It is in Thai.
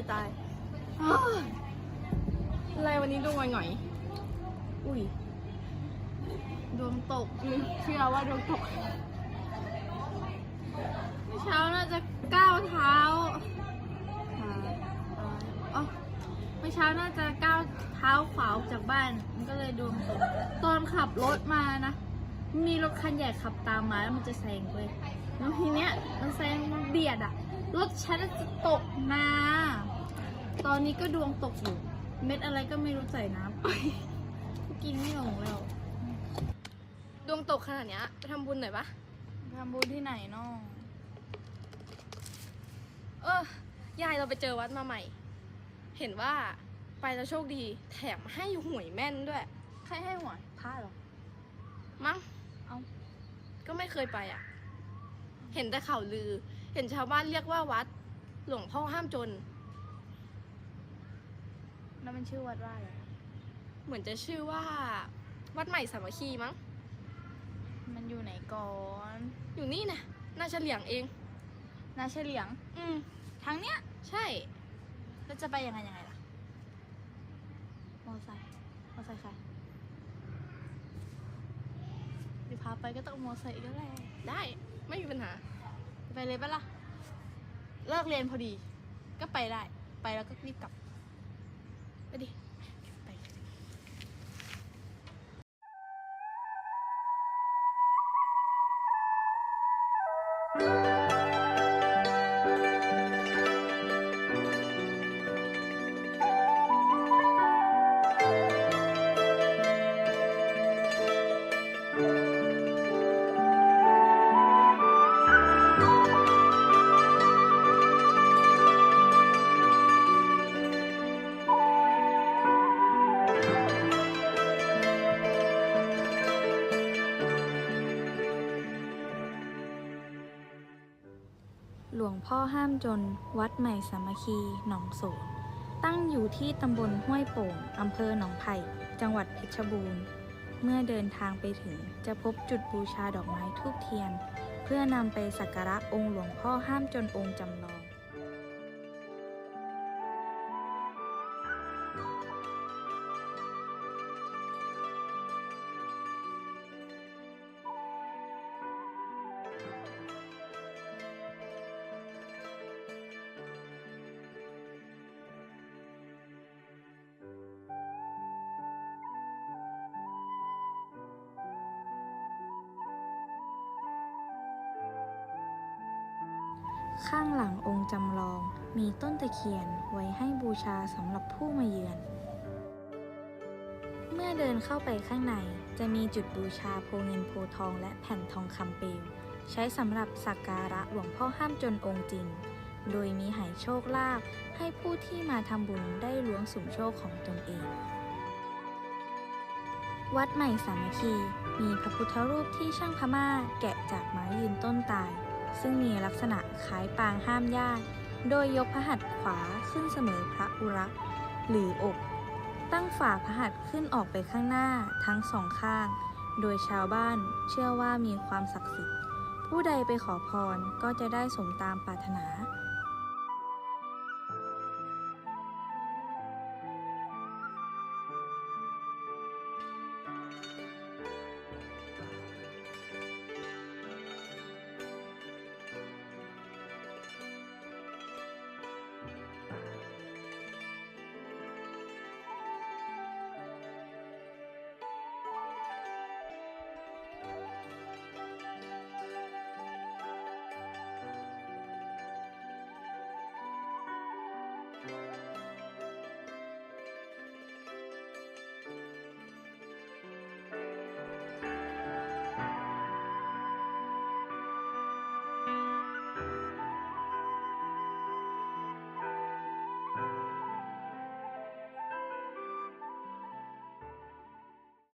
ยตายอ้าวอะไรวันนี้ดวงหน่อยๆอุ้ย ดวงตกอืมเชื่อว่าดวงตกเมื่อเช้าน่าจะก้าวเท้าอ่าอ่าอ๋อเมื่อเช้าน่าจะก้าวเท้าขวาออกจากบ้าน มันก็เลยดวงตก ตอนขับรถมานะ มีรถคันใหญ่ขับตามมาแล้วมันจะแซงไปแล้วทีเนี้ยมันแซงมันเบียดอะ รถฉันจะตกนาตอนนี้ก็ดวงตกอยู่ เม็ดอะไรก็ไม่รู้ใส่น้ำกินไม่ลงแล้ว ดวงตกขนาดเนี้ยไปทำบุญหน่อยปะทำบุญที่ไหนน้องเออยายเราไปเจอวัดมาใหม่ เห็นว่าไปแล้วโชคดี แถมให้หวยแม่นด้วย ใครให้หวยพระเหรอ มั้ง เอ้าก็ไม่เคยไปอะ เห็นแต่ข่าวลือ เห็นชาวบ้านเรียกว่าวัด หลวงพ่อห้ามจน แล้วมันชื่อวัดว่าอะไรเหมือนจะชื่อว่า วัดใหม่สามัคคีมั้ง มันอยู่ไหนก่อน อยู่นี่นะน่าเฉลียงเอง นาเฉลียง อืม ทางเนี้ยใช่แล้วจะไปยังไงยังไงล่ะ มอไซค์ มอไซค์ใครเดี๋ยวพาไปก็ต้องมอไซค์อีก็แหละ ได้ ไม่มีปัญหา ไปเลยปะล่ะ เลิกเรียนพอดี ก็ไปได้ ไปแล้วก็รีบกลับ ไปดิ ไปห ลวงพ่อห้ามจน วัดใหม่สามัคคี หนองโสนตั้งอยู่ที่ตำบลห้วยโป่งอำเภอหนองไผ่ จังหวัดเพชรบูรณ์ เมื่อเดินทางไปถึงจะพบจุดบูชาดอกไม้ทูบเทียน เพื่อนำไปสักการะองค์หลวงพ่อห้ามจนองค์จำลอง ข้างหลังองค์จำลองมีต้นตะเคียนไว้ให้บูชาสำหรับผู้มาเยือน เมื่อเดินเข้าไปข้างในจะมีจุดบูชาโพเงินโพทองและแผ่นทองคำเปลว ใช้สำหรับสักการะหลวงพ่อห้ามจนองค์จริง โดยมีหายโชคลาภให้ผู้ที่มาทำบุญได้ล้วงสุ่มโชคของตนเอง วัดใหม่สามัคคีมีพระพุทธรูปที่ช่างพม่าแกะจากไม้ยืนต้นตาย ซึ่งมีลักษณะคล้ายปางห้ามญาติโดยยกพระหัตถ์ขวาขึ้นเสมอพระอุรักหรืออก ตั้งฝ่าพระหัตถ์ขึ้นออกไปข้างหน้าทั้งสองข้าง โดยชาวบ้านเชื่อว่ามีความศักดิ์สิทธิ์ ผู้ใดไปขอพรก็จะได้สมตามปรารถนา